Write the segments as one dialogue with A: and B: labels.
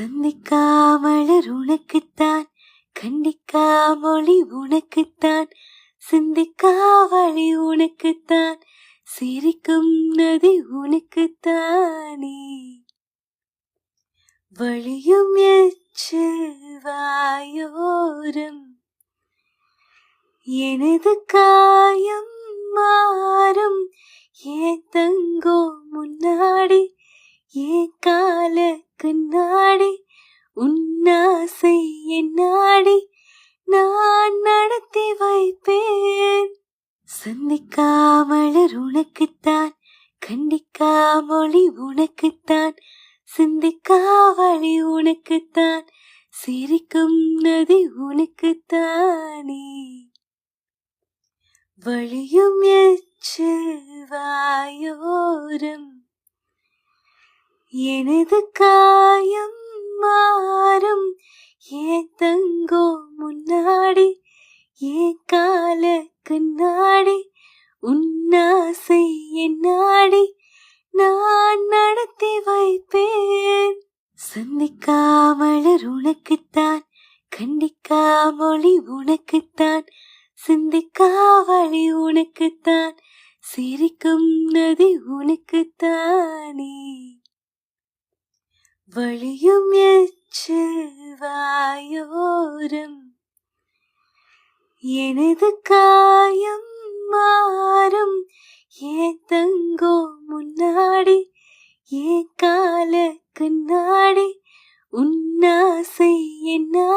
A: சந்திக்காமலர் உனக்குத்தான் கண்டிக்கா மொழி உனக்குத்தான் சிந்திக்கா வழி உனக்குத்தான் சிரிக்கும் நதி உனக்குத்தானே. வழியும் எச்சு வாயோரம் எனது காயம் மாறும் ஏன் தங்கோ முன்னாடி ஏன் கால கண்ணாடி உன்னாசை என் நாடி நான் நடத்தி வைப்பேன். சந்திக்காமலர் உனக்குத்தான் கண்டிக்காமொழி உனக்குத்தான் சிந்திக்காவழி உனக்குத்தான் சிரிக்கும் நதி உனக்குத்தானே. வழியும் எச்சு வாயோரம் எனது காயம் மாறும். ஏன் தங்கோ முன்னாடி ஏன் கால கண்ணாடி உன்னாசை என்னாடி நான் நடத்தி வைப்பேன். சந்திக்காமலர் உனக்குத்தான் கண்டிக்கா மொழி உனக்குத்தான் சிந்திக்காவழி உனக்குத்தான் சிரிக்கும் நதி உனக்குத்தானே. வழியும் எச்சு வாயோரம் எனது காயம் மாறும். ஏன் தங்கோ முன்னாடி? ஏன் கால கண்ணாடி? உன்னாசை என்ன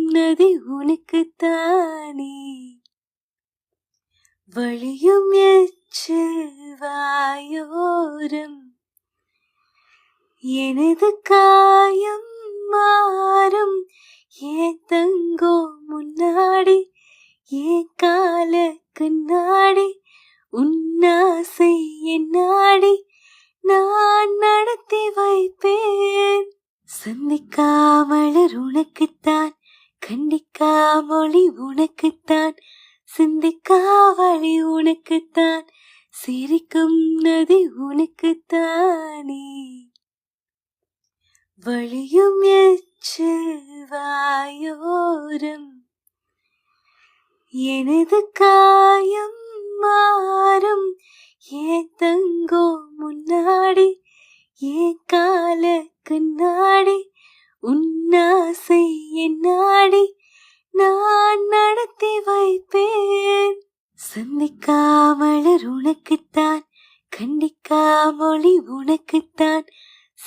A: சிரிக்கும் நதி உனக்குத்தானே? வழியும் எச்சு வாயோரம். எனது காயம் மாறும். ஏ தங்கோ காமொழி உனக்குத்தான் சிந்திக்காவழி உனக்குத்தான் சிரிக்கும் நதி உனக்குத்தானே. வழியும் எச்சு வாயோரம் எனது காயம் மாறும். ஏன் தங்கோ முன்னாடி ஏன் கால கண்ணாடி உன்னாசை என்னாடி நான் நடத்தி வைப்பேன். சந்திக்காமலர் உனக்குத்தான் கண்டிக்கா மொழி உனக்குத்தான்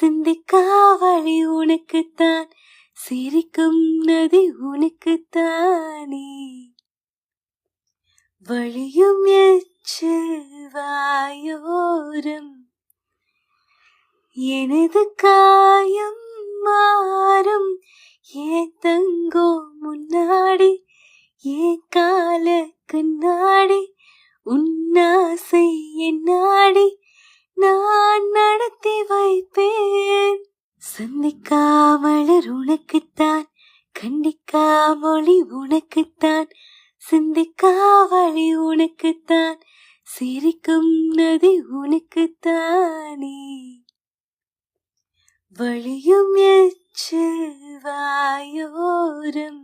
A: சிந்திக்கா வழி உனக்குத்தான் சிரிக்கும் நதி உனக்குத்தானே. வழியும் எச்சு வாயோரம் எனது காயம் மாறும். ஏன் தங்கோ முன்னாடி? ஏன் கால கண்ணாடி உன்னாசை என்னாடி நான் நடத்தி வைப்பேன். சந்திக்காமலர் உனக்குத்தான். கண்டிக்கா மொழி உனக்குத்தான். சிந்திக்காவழி உனக்குத்தான். சிரிக்கும் நதி உனக்குத்தானே. வழியும் எச்சு வாயோரம்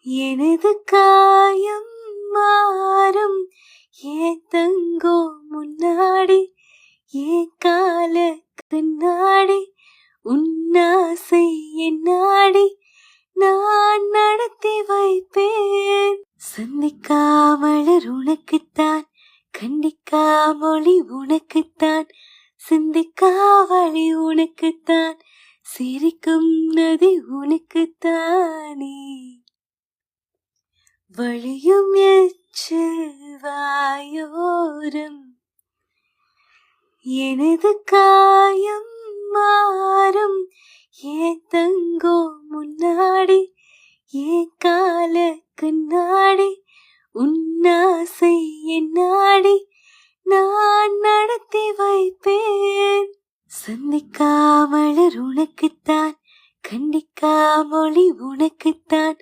A: எனது காயம் மாறும். ஏன் தங்கோ முன்னாடி ஏன் கால கண்ணாடி உன்னாசை என்னாடி நான் நடத்தி வைப்பேன். சந்திக்காமலர் உனக்குத்தான் கண்டிக்கா மொழி உனக்குத்தான் சிந்திக்கா வழி உனக்குத்தான் சிரிக்கும் நதி உனக்குத்தானே. வழியும் எச்சு வாயோரம் எனது காயம் மாறும். ஏன் தங்கோ முன்னாடி ஏன் கால கண்ணாடி உன்னாசை என்னாடி நாடி நான் நடத்தி வைப்பேன். சந்திக்காமலர் உனக்குத்தான் கண்டிக்கா மொழி உனக்குத்தான்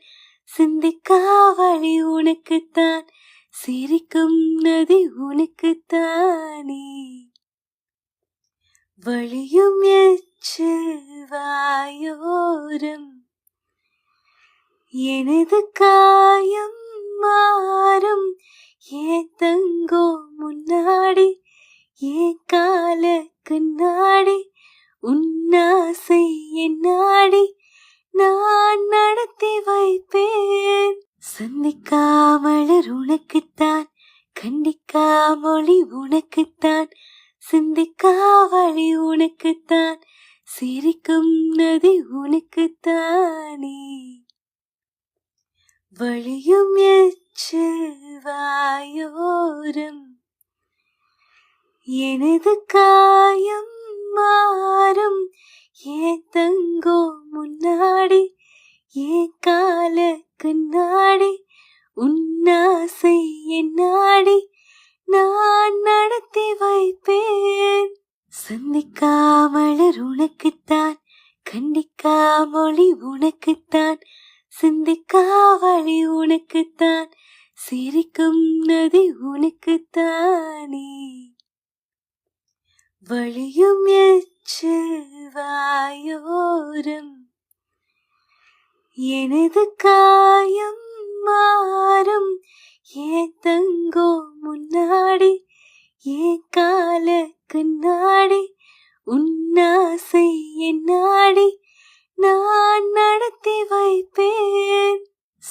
A: சிந்திக்காவழி உனக்குத்தான் சிரிக்கும் நதி உனக்குத்தானே. வழியும் எச்சு வாயோரம் எனது காயம் சந்திக்காமலர் உனக்குத்தான் கண்டிக்கா மொழி உனக்குத்தான் சிந்திக்கா வழி உனக்குத்தான் சிரிக்கும் நதி உனக்குத்தானே. வழியும் எச்சு வாயோரம் எனது காயம் மாறும் ஏன் தங்கோ முன்னாடி ஏன் கால கண்ணாடி உன்னாசை என் நாடி நான் நடத்தி வைப்பேன். சந்திக்காமலர் உனக்குத்தான் கண்டிக்கா மொழி உனக்குத்தான் சிந்திக்காவழி உனக்குத்தான் சிரிக்கும் நதி உனக்குத்தானே. வழியும் எச்சு வாயோரம் எனது காயம் மாறும். ஏன் தங்கோ முன்னாடி ஏன் கால கண்ணாடி உன்னாசை என்னாடி நான் நடத்தி வைப்பேன்.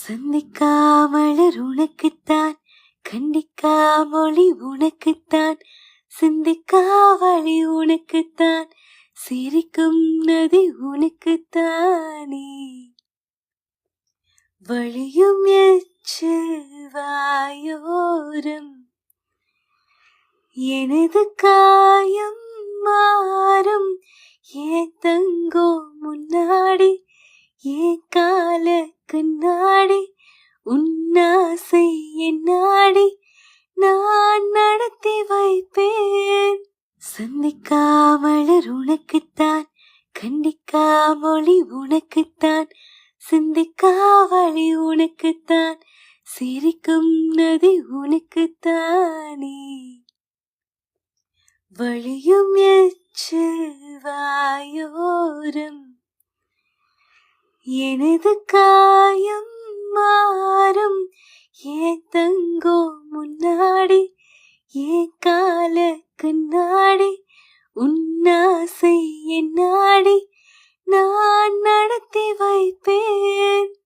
A: சந்திக்காமலர் உனக்குத்தான் கண்டிக்கா மொழி உனக்குத்தான் சிந்திக்கா வழி உனக்குத்தான் சிரிக்கும் நதி உனக்குத்தானே. வழியும் எச்சு வாயோரம். எனது காயம் மாறும். ஏன் தங்கோ முன்னாடி? ஏன் கால கண்ணாடி உன்னாசை என்னாடி நான் நடத்தி வைப்பேன். சந்திக்காமலர் உனக்குத்தான் கண்டிக்கா மொழி உனக்குத்தான். சிந்திக்கா வழி உனக்குத்தான் சிரிக்கும் நதி உனக்குத்தானே. வழியும் எச்சு வாயோரம் எனது காயம் மாறும். ஏன் தங்கோ முன்னாடி ஏன் கால கண்ணாடி உன்னாசை என்னாடி நான் நடத்தி வைப்பேன்.